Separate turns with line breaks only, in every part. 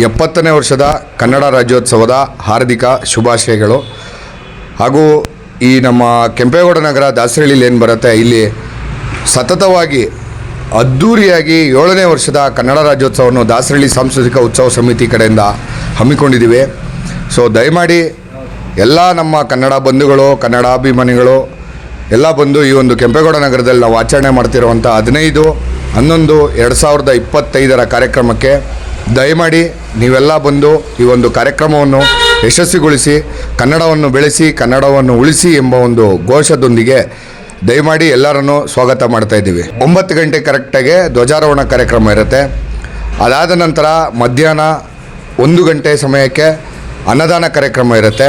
ಎಪ್ಪತ್ತನೇ ವರ್ಷದ ಕನ್ನಡ ರಾಜ್ಯೋತ್ಸವದ ಹಾರ್ದಿಕ ಶುಭಾಶಯಗಳು. ಹಾಗೂ ಈ ನಮ್ಮ ಕೆಂಪೇಗೌಡ ನಗರ ದಾಸರಳ್ಳಿಲಿ ಏನು ಬರುತ್ತೆ, ಇಲ್ಲಿ ಸತತವಾಗಿ ಅದ್ಧೂರಿಯಾಗಿ ಏಳನೇ ವರ್ಷದ ಕನ್ನಡ ರಾಜ್ಯೋತ್ಸವವನ್ನು ದಾಸರಳ್ಳಿ ಸಾಂಸ್ಕೃತಿಕ ಉತ್ಸವ ಸಮಿತಿ ಕಡೆಯಿಂದ ಹಮ್ಮಿಕೊಂಡಿದ್ದೀವಿ. ಸೊ, ದಯಮಾಡಿ ಎಲ್ಲ ನಮ್ಮ ಕನ್ನಡ ಬಂಧುಗಳು ಕನ್ನಡಾಭಿಮಾನಿಗಳು ಎಲ್ಲ ಬಂದು ಈ ಒಂದು ಕೆಂಪೇಗೌಡ ನಗರದಲ್ಲಿ ನಾವು ಆಚರಣೆ ಮಾಡ್ತಿರುವಂಥ ಹದಿನೈದು, ಹನ್ನೊಂದು, ಎರಡು ಸಾವಿರದ ಇಪ್ಪತ್ತೈದರ ಕಾರ್ಯಕ್ರಮಕ್ಕೆ ದಯಮಾಡಿ ನೀವೆಲ್ಲ ಬಂದು ಈ ಒಂದು ಕಾರ್ಯಕ್ರಮವನ್ನು ಯಶಸ್ವಿಗೊಳಿಸಿ, ಕನ್ನಡವನ್ನು ಬೆಳೆಸಿ, ಕನ್ನಡವನ್ನು ಉಳಿಸಿ ಎಂಬ ಒಂದು ಘೋಷದೊಂದಿಗೆ ದಯಮಾಡಿ ಎಲ್ಲರನ್ನು ಸ್ವಾಗತ ಮಾಡ್ತಾ ಇದ್ದೀವಿ. ಒಂಬತ್ತು ಗಂಟೆ ಕರೆಕ್ಟಾಗಿ ಧ್ವಜಾರೋಹಣ ಕಾರ್ಯಕ್ರಮ ಇರುತ್ತೆ. ಅದಾದ ನಂತರ ಮಧ್ಯಾಹ್ನ ಒಂದು ಗಂಟೆ ಸಮಯಕ್ಕೆ ಅನ್ನದಾನ ಕಾರ್ಯಕ್ರಮ ಇರುತ್ತೆ.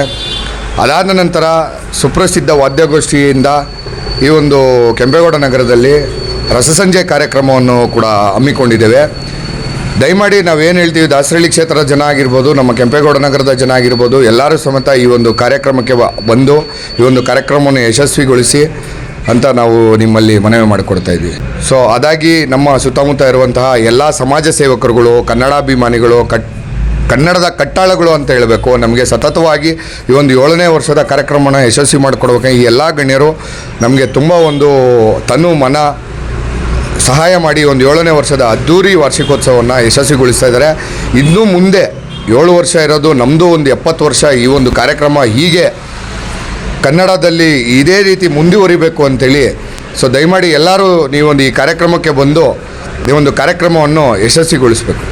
ಅದಾದ ನಂತರ ಸುಪ್ರಸಿದ್ಧ ವಾದ್ಯಗೋಷ್ಠಿಯಿಂದ ಈ ಒಂದು ಕೆಂಪೇಗೌಡ ನಗರದಲ್ಲಿ ರಸಸಂಜೆ ಕಾರ್ಯಕ್ರಮವನ್ನು ಕೂಡ ಹಮ್ಮಿಕೊಂಡಿದ್ದೇವೆ. ದಯಮಾಡಿ ನಾವೇನು ಹೇಳ್ತೀವಿ, ದಾಸರಳ್ಳಿ ಕ್ಷೇತ್ರದ ಜನ ಆಗಿರ್ಬೋದು, ನಮ್ಮ ಕೆಂಪೇಗೌಡ ನಗರದ ಜನ ಆಗಿರ್ಬೋದು, ಎಲ್ಲರೂ ಸಮೇತ ಈ ಒಂದು ಕಾರ್ಯಕ್ರಮಕ್ಕೆ ಬಂದು ಈ ಒಂದು ಕಾರ್ಯಕ್ರಮವನ್ನು ಯಶಸ್ವಿಗೊಳಿಸಿ ಅಂತ ನಾವು ನಿಮ್ಮಲ್ಲಿ ಮನವಿ ಮಾಡಿಕೊಡ್ತಾ ಇದ್ವಿ ಸೊ ಅದಾಗಿ ನಮ್ಮ ಸುತ್ತಮುತ್ತ ಇರುವಂತಹ ಎಲ್ಲ ಸಮಾಜ ಸೇವಕರುಗಳು, ಕನ್ನಡಾಭಿಮಾನಿಗಳು, ಕಟ್, ಕನ್ನಡದ ಕಟ್ಟಾಳಗಳು ಅಂತ ಹೇಳಬೇಕು, ನಮಗೆ ಸತತವಾಗಿ ಈ ಒಂದು ಏಳನೇ ವರ್ಷದ ಕಾರ್ಯಕ್ರಮನ ಯಶಸ್ವಿ ಮಾಡಿಕೊಡ್ಬೇಕು ಈ ಎಲ್ಲ ಗಣ್ಯರು ನಮಗೆ ತುಂಬ ಒಂದು ತನು ಮನ ಸಹಾಯ ಮಾಡಿ ಒಂದು ಏಳನೇ ವರ್ಷದ ಅದ್ಧೂರಿ ವಾರ್ಷಿಕೋತ್ಸವವನ್ನು ಯಶಸ್ವಿಗೊಳಿಸ್ತಾ ಇದ್ದಾರೆ. ಇನ್ನೂ ಮುಂದೆ ಏಳು ವರ್ಷ ಇರೋದು ನಮ್ಮದು ಒಂದು ಎಪ್ಪತ್ತು ವರ್ಷ ಈ ಒಂದು ಕಾರ್ಯಕ್ರಮ ಹೀಗೆ ಕನ್ನಡದಲ್ಲಿ ಇದೇ ರೀತಿ ಮುಂದುವರಿಬೇಕು ಅಂತೇಳಿ. ಸೊ ದಯಮಾಡಿ ಎಲ್ಲರೂ ನೀವೊಂದು ಈ ಕಾರ್ಯಕ್ರಮಕ್ಕೆ ಬಂದು ಈ ಒಂದು ಕಾರ್ಯಕ್ರಮವನ್ನು ಯಶಸ್ವಿಗೊಳಿಸಬೇಕು.